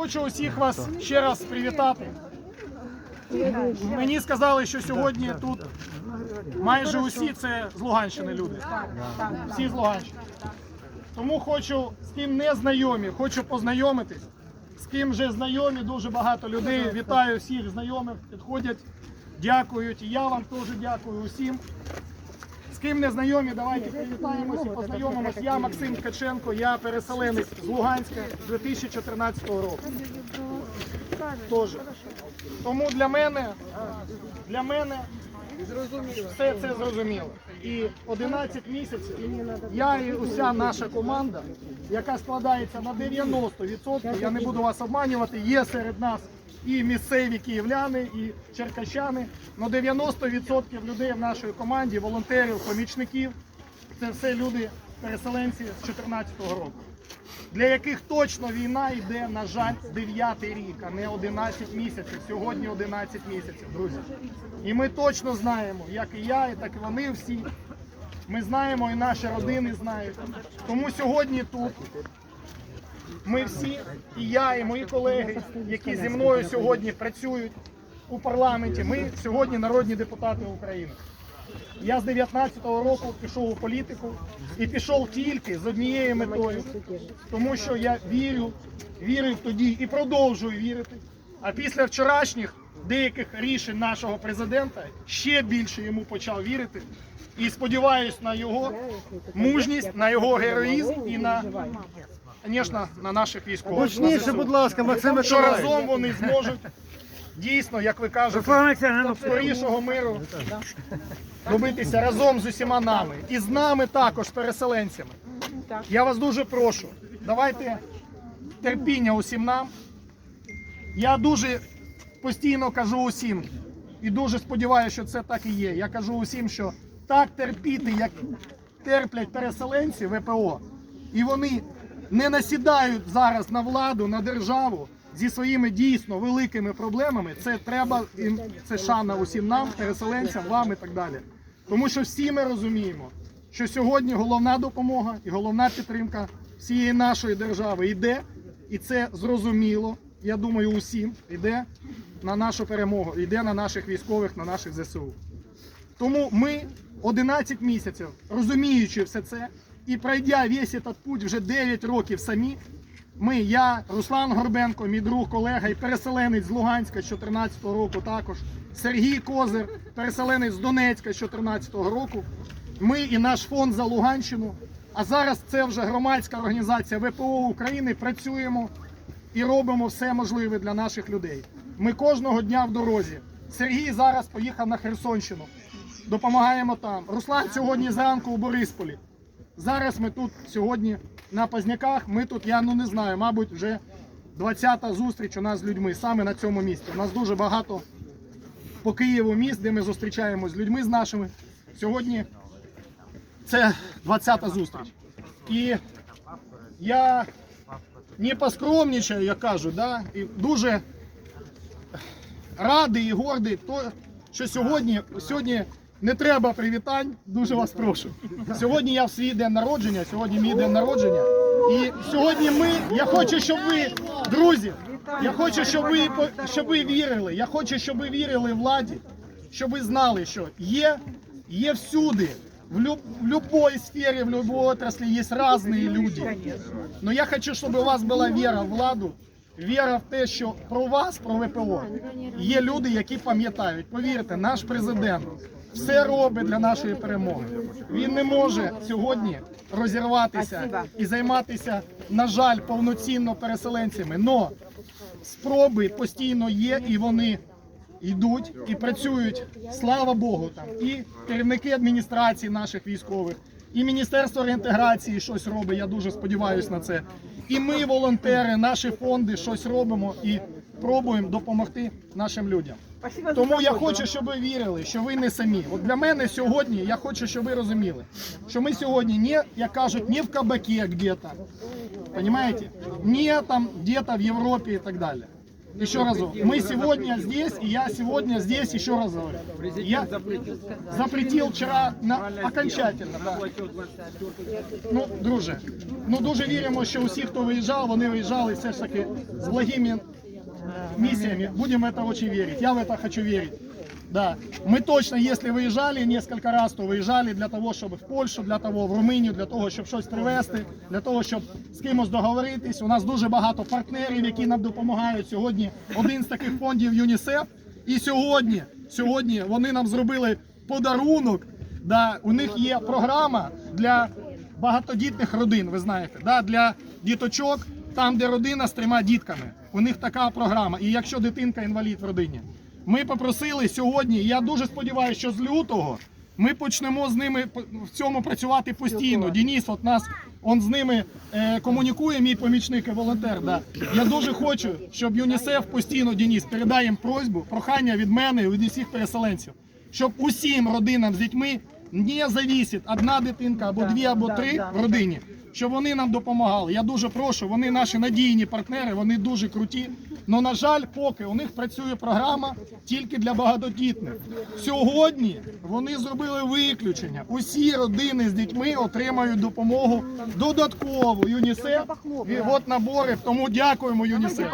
Хочу усіх вас ще раз привітати. Мені сказали, що сьогодні тут майже усі це з Луганщини люди. Всі з Луганщини. Тому хочу з ким не знайомі, хочу познайомитись. З ким вже знайомі, дуже багато людей. Вітаю всіх знайомих, підходять, дякують. І я вам теж дякую усім. Ким не знайомі, давайте привітаємося і познайомимось. Я Максим Ткаченко, я переселенець з Луганська з 2014 року. Тоже. Тому для мене, для мене все це зрозуміло. І 11 місяців я і уся наша команда, яка складається на 90%, я не буду вас обманювати, є серед нас і місцеві київляни, і черкащани. але 90% людей в нашій команді, волонтерів, помічників, це все люди, переселенці з 2014 року. Для яких точно війна йде, на жаль, 9 рік, а не 11 місяців. Сьогодні 11 місяців, друзі. І ми точно знаємо, як і я, і так і вони всі. Ми знаємо, і наші родини знають. Тому сьогодні тут ми всі, і я, і мої колеги, які зі мною сьогодні працюють у парламенті. Ми сьогодні народні депутати України. Я з 19-го року пішов у політику і пішов тільки з однією метою, тому що я вірю, вірив тоді і продовжую вірити. А після вчорашніх деяких рішень нашого президента ще більше йому почав вірити. І сподіваюся на його мужність, на його героїзм і на, звісно, на наших військових. Гучніше, будь ласка, Максим Що разом вони зможуть дійсно, як ви кажете, ну, скорішого миру добитися разом з усіма нами і з нами також, переселенцями. Я вас дуже прошу, давайте терпіння усім нам. Я дуже постійно кажу усім і дуже сподіваюся, що це так і є. Я кажу усім, що так терпіти, як терплять переселенці ВПО, і вони не насідають зараз на владу, на державу зі своїми дійсно великими проблемами. Це треба це шана усім нам, переселенцям, вам і так далі. Тому що всі ми розуміємо, що сьогодні головна допомога і головна підтримка всієї нашої держави йде, і це зрозуміло. Я думаю, усім йде на нашу перемогу, йде на наших військових, на наших ЗСУ. Тому ми 11 місяців, розуміючи все це, і пройдя весь этот путь вже 9 років самі, ми, я, Руслан Горбенко, мій друг, колега і переселенець з Луганська з 2014 року також, Сергій Козир, переселенець з Донецька з 2014 року, ми і наш фонд за Луганщину, а зараз це вже громадська організація ВПО України, працюємо і робимо все можливе для наших людей. Ми кожного дня в дорозі. Сергій зараз поїхав на Херсонщину. Допомагаємо там. Руслан сьогодні зранку у Борисполі. Зараз ми тут сьогодні на Пазняках. Ми тут, я ну не знаю, мабуть, вже 20-та зустріч у нас з людьми саме на цьому місці. У нас дуже багато по Києву міст, де ми зустрічаємося з людьми з нашими. Сьогодні це 20-та зустріч. І я не поскромнічаю, як кажуть, да? і дуже радий і гордий, то, що сьогодні, сьогодні не треба привітань, дуже вас прошу. Сьогодні я в свій день народження, сьогодні мій день народження. І сьогодні ми, я хочу, щоб ви, друзі, я хочу, щоб ви, щоб ви вірили, я хочу, щоб ви вірили владі, щоб ви знали, що є, є всюди, в, люб, в любой сфере, в любой отрасли есть разные люди. Но я хочу, щоб у вас була віра в владу, віра в те, що про вас, про ВПО, є люди, які пам'ятають. Повірте, наш президент все робить для нашої перемоги. Він не може сьогодні розірватися і займатися, на жаль, повноцінно переселенцями. Но спроби постійно є, і вони йдуть і працюють. Слава Богу, там і керівники адміністрації наших військових, і Міністерство реінтеграції щось робить. Я дуже сподіваюся на це. І ми, волонтери, наші фонди, щось робимо і пробуємо допомогти нашим людям. Тому я хочу, щоб ви вірили, що ви не самі. От для мене сьогодні я хочу, щоб ви розуміли, що ми сьогодні не, як кажуть, не в кабаке где-то, понимаете? Не там где-то в Європі і так далі. Еще раз мы сегодня здесь, и я сегодня здесь, еще раз говорю. Я запретил вчера на окончательно. Да. Ну, друже, ну дуже віримо, що усі, хто виїжджав, вони виїжджали все ж таки з благими миссиями. Будем в это очень верить. Я в это хочу верить. Да. Мы точно, если выезжали несколько раз, то выезжали для того, щоб в Польщу, для того, в Румунію, для того, щоб щось привезти, для того, щоб з кимось договоритись. У нас дуже багато партнерів, які нам допомагають. Сьогодні один з таких фондів ЮНІСЕФ. І сьогодні, сьогодні вони нам зробили подарунок. Да, у них є програма для багатодітних родин, ви знаєте, да, для діточок, там, де родина з трьома дітками. У них така програма. І якщо дитинка інвалід в родині, ми попросили сьогодні. і Я дуже сподіваюся, що з лютого ми почнемо з ними в цьому працювати постійно. Денис, от нас он з ними е, комунікує, мій помічник і волонтер. Да. Я дуже хочу, щоб ЮНІСЕФ постійно Денис передає їм просьбу, прохання від мене і від усіх переселенців, щоб усім родинам з дітьми не завісить одна дитинка або дві, або три в родині. Щоб вони нам допомагали. Я дуже прошу, вони наші надійні партнери, вони дуже круті. Але, на жаль, поки у них працює програма тільки для багатодітних. Сьогодні вони зробили виключення. Усі родини з дітьми отримають допомогу додаткову ЮНІСЕФ. І от набори. Тому дякуємо ЮНІСЕФ.